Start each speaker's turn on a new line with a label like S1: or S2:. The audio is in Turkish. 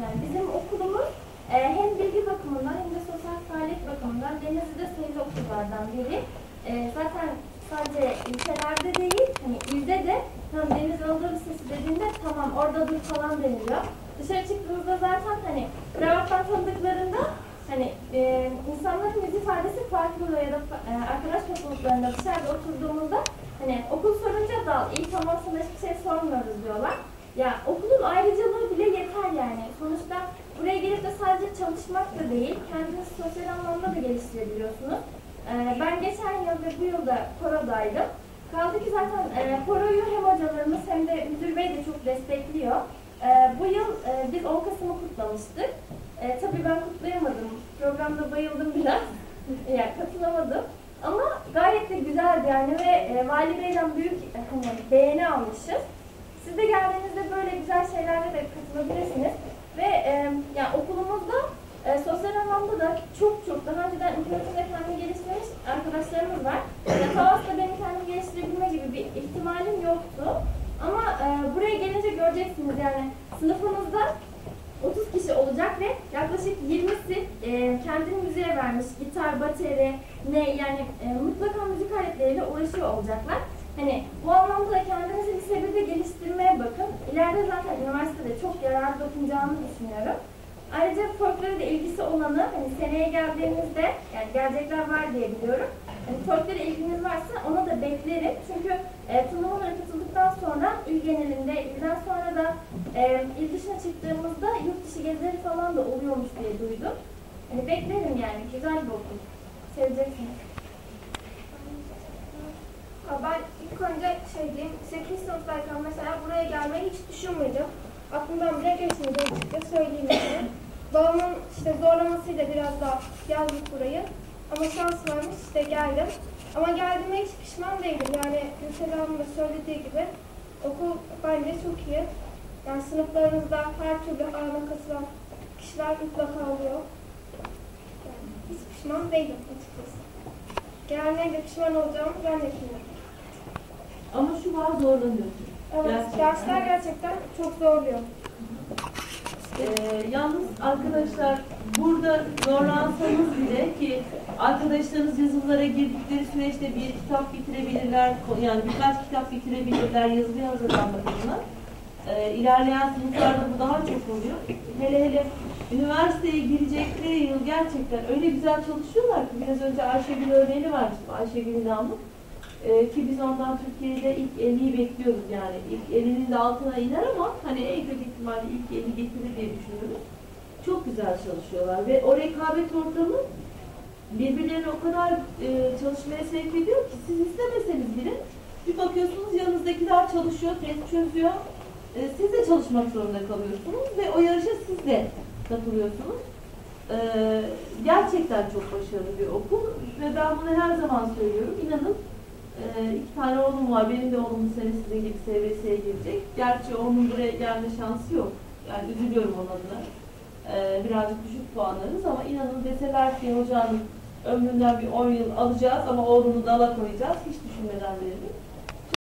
S1: Yani bizim okulumuz e, hem bilgi bakımından hem de sosyal faaliyet bakımından Denizli'de sayılı okullardan biri. E, zaten sadece ilçelerde değil, hani ilde de tam Denizli Anadolu Lisesi dediğinde tamam orada dur falan deniliyor. Dışarı çıktığımızda zaten hani kravattan tanıdıklarında hani e, insanların yüz ifadesi farklı oluyor ya da e, arkadaş topluluklarında dışarıda oturduğumuzda hani okul sorunca da iyi tamam sana hiçbir şey sormuyoruz diyorlar. Ya okulun ayrıcalığı bile yeter yani. Sonuçta buraya gelip de sadece çalışmak da değil, kendinizi sosyal anlamda da geliştirebiliyorsunuz. Ee, ben geçen yıl ve bu yılda korodaydım. Kaldı ki zaten e, koroyu hem hocalarımız hem de müdür bey de çok destekliyor. Ee, bu yıl e, biz 10 Kasım'ı kutlamıştık. E, tabii ben kutlayamadım. Programda bayıldım biraz. yani katılamadım. Ama gayet de güzeldi yani ve e, Vali Bey'den büyük beğeni almışız. Siz de geldiğinizde böyle güzel şeylerle de katılabilirsiniz. Ve e, yani okulumuzda e, sosyal anlamda da çok çok daha önceden ilköğretimde kendini geliştirmiş arkadaşlarımız var. Tavas'ta benim kendimi geliştirebilme gibi bir ihtimalim yoktu. Ama e, buraya gelince göreceksiniz yani sınıfımızda 30 kişi olacak ve yaklaşık 20'si e, kendini müziğe vermiş. Gitar, bateri, ne yani e, mutlaka müzik aletleriyle uğraşıyor olacaklar. Hani bu anlamda da kendinizi lisede de geliştirmeye bakın. İleride zaten üniversitede çok yararlı dokunacağını düşünüyorum. Ayrıca folklore de ilgisi olanı hani seneye geldiğinizde yani gelecekler var diye biliyorum. Hani folklore ilginiz varsa ona da beklerim. Çünkü e, turnuvalara katıldıktan sonra il genelinde, ilden sonra da e, il dışına çıktığımızda yurt dışı gezileri falan da oluyormuş diye duydum. Hani beklerim yani. Güzel bir okul. Seveceksiniz.
S2: Ben ilk önce şey diyeyim, 8 sınıftayken mesela buraya gelmeyi hiç düşünmedim. Aklımdan bile geçmedi açıkça söyleyeyim. Babamın işte zorlamasıyla biraz daha geldik burayı. Ama şans varmış işte geldim. Ama geldiğime hiç pişman değilim. Yani Gülsel Hanım da söylediği gibi okul bence çok iyi. Yani sınıflarınızda her türlü alana katılan kişiler mutlaka oluyor. Yani hiç pişman değilim açıkçası. Genelde pişman olacağımı zannetmiyorum.
S3: Ama şu var zorlanıyorsun.
S2: Evet, dersler gerçekten çok zorluyor.
S3: Ee, yalnız arkadaşlar burada zorlansanız bile ki arkadaşlarınız yazılılara girdikleri süreçte bir kitap bitirebilirler, yani birkaç kitap bitirebilirler yazılı hazırlanmak adına. Ee, ilerleyen sınıflarda bu daha çok oluyor. Hele hele üniversiteye girecekleri yıl gerçekten öyle güzel çalışıyorlar ki biraz önce Ayşegül örneğini vermiştim. Ayşegül Namık. Ee, ki biz ondan Türkiye'de ilk 50'yi bekliyoruz yani. İlk 50'nin de altına iner ama hani en kötü ihtimalle ilk 50 getirir diye düşünüyoruz. Çok güzel çalışıyorlar ve o rekabet ortamı birbirlerine o kadar e, çalışmaya sevk ediyor ki siz istemeseniz bile bir bakıyorsunuz yanınızdakiler çalışıyor, test çözüyor. E, siz de çalışmak zorunda kalıyorsunuz ve o yarışa siz de katılıyorsunuz. E, gerçekten çok başarılı bir okul ve ben bunu her zaman söylüyorum. İnanın ee, iki tane oğlum var. Benim de oğlum bu sene sizin gibi SVS'ye girecek. Gerçi oğlumun buraya gelme şansı yok. Yani üzülüyorum onun adına. Ee, birazcık düşük puanlarız ama inanın deseler ki hocanın ömründen bir 10 yıl alacağız ama oğlunu dala koyacağız. Hiç düşünmeden veririm.